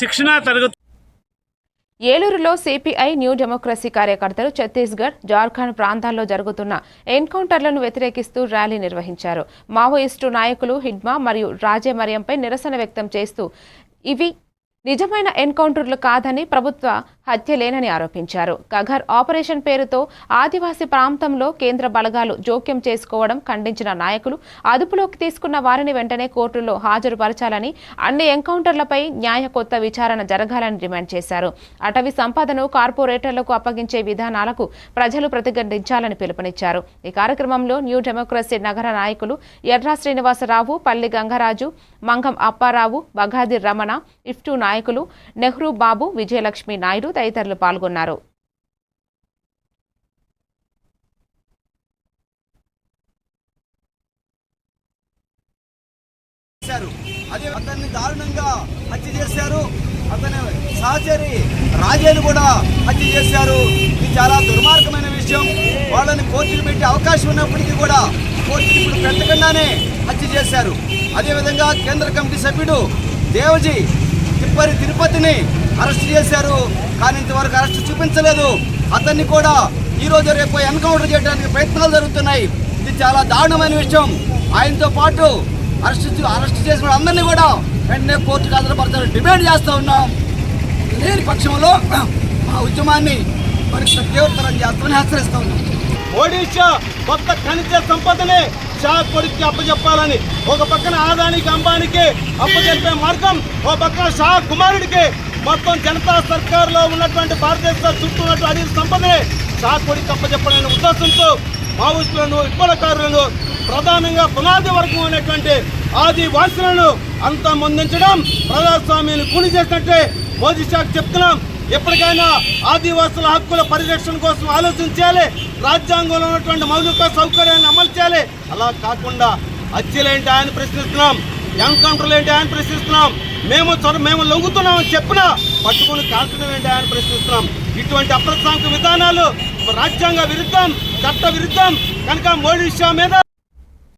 శిక్షణ తరగతి ఏలూరులో సిపిఐ న్యూ డెమోక్రసీ కార్యకర్తలు ఛత్తీస్గఢ్ జార్ఖండ్ ప్రాంతాల్లో జరుగుతున్న ఎన్కౌంటర్లను వ్యతిరేకిస్తూ ర్యాలీ నిర్వహించారు. మావోయిస్టు నాయకులు హిడ్మా మరియు రాజే మరియంపై నిరసన వ్యక్తం చేస్తూ ఇవి నిజమైన ఎన్కౌంటర్లు కాదని ప్రభుత్వ హత్యలేనని ఆరోపించారు. కఘర్ ఆపరేషన్ పేరుతో ఆదివాసీ ప్రాంతంలో కేంద్ర బలగాలు జోక్యం చేసుకోవడం ఖండించిన నాయకులు అదుపులోకి తీసుకున్న వారిని వెంటనే కోర్టులో హాజరుపరచాలని అన్ని ఎన్కౌంటర్లపై న్యాయ కొత్త విచారణ జరగాలని డిమాండ్ చేశారు. అటవీ సంపదను కార్పొరేటర్లకు అప్పగించే విధానాలకు ప్రజలు ప్రతిఘటించాలని పిలుపునిచ్చారు. ఈ కార్యక్రమంలో న్యూ డెమోక్రసీ నగర నాయకులు ఎర్రా శ్రీనివాసరావు పల్లి గంగరాజు మంగం అప్పారావు బగాది రమణ ఇఫ్టు నాయకులు నెహ్రూ బాబు విజయలక్ష్మి నాయుడు తదితరులు పాల్గొన్నారు. చేశారు. అదే అతన్ని దారుణంగా హత్య చేశారు. అతని సహచరి రాజేను కూడా హత్య చేశారు. ఇది చాలా దుర్మార్గమైన విషయం. వాళ్ళని కోర్టులు పెట్టే అవకాశం ఉన్నప్పటికీ కూడా కోర్టులు ఇప్పుడు పెట్టకుండానే హత్య చేశారు. అదేవిధంగా కేంద్ర కమిటీ సభ్యుడు దేవజీ తిప్పరి తిరుపతిని అరెస్ట్ చేశారు కానీ ఇంతవరకు అరెస్ట్ చూపించలేదు. అతన్ని కూడా ఈరోజు రేపు ఎన్కౌంటర్ చేయడానికి ప్రయత్నాలు జరుగుతున్నాయి. ఇది చాలా దారుణమైన విషయం. ఆయనతో పాటు అరెస్ట్ అరెస్ట్ చేసిన అందరినీ కూడా వెంటనే కోర్టుకు హాజరుపరచాలని డిమాండ్ చేస్తూ ఉన్నాం. లేని పక్షంలో మా ఉద్యమాన్ని మరి తీవ్రతరం చేస్తామని హెచ్చరిస్తూ ఉన్నాం. ఒడిషా కొత్త ఖనిజ సంపదని షా కొడుక్కి అప్పచెప్పాలని ఒక పక్కన ఆదానికి అంబానికి అప్పచెప్పే మార్గం ఒక పక్కన షా కుమారుడికి మొత్తం జనతా సర్కారులో ఉన్నటువంటి భారతదేశ చుట్టూ ఉన్నటువంటి అడిగి సంపదనే షా కొడుకు అప్పచెప్పాలనే ఉద్దేశంతో మావోయిస్టులను ఇబ్బందికారులను ప్రధానంగా పునాది వర్గం అనేటువంటి ఆదివాసులను అంతమొందించడం ప్రజాస్వామ్యాన్ని కూలి చేసినట్టే మోదీ షాకు చెప్తున్నాం. ఎప్పటికైనా ఆదివాసుల హక్కుల పరిరక్షణ కోసం ఆలోచించాలి. రాజ్యాంగంలో ఉన్నటువంటి మౌలిక సౌకర్యాన్ని అమలు చేయాలి. అలా కాకుండా హత్యలేంటి ఆయన ప్రశ్నిస్తున్నాం. ఎన్కౌంటర్లు ఏంటి ఆయన ప్రశ్నిస్తున్నాం. మేము చొర మేము లొంగుతున్నామని చెప్పినా పట్టుకుని కాల్చడం ఏంటి ఆయన ప్రశ్నిస్తున్నాం. ఇటువంటి అప్రసాంక విధానాలు రాజ్యాంగ విరుద్ధం చట్ట విరుద్ధం. కనుక మోడీ షా మీద